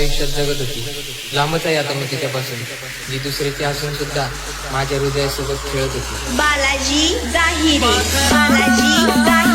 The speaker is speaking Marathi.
आयुष्यात जगत होती. लांबच आहे आता मी तिच्यापासून. जी दुसऱ्याची असून सुद्धा माझ्या हृदयासोबत खेळत होती. बालाजी जाहिरे बालाजी जाहिरे.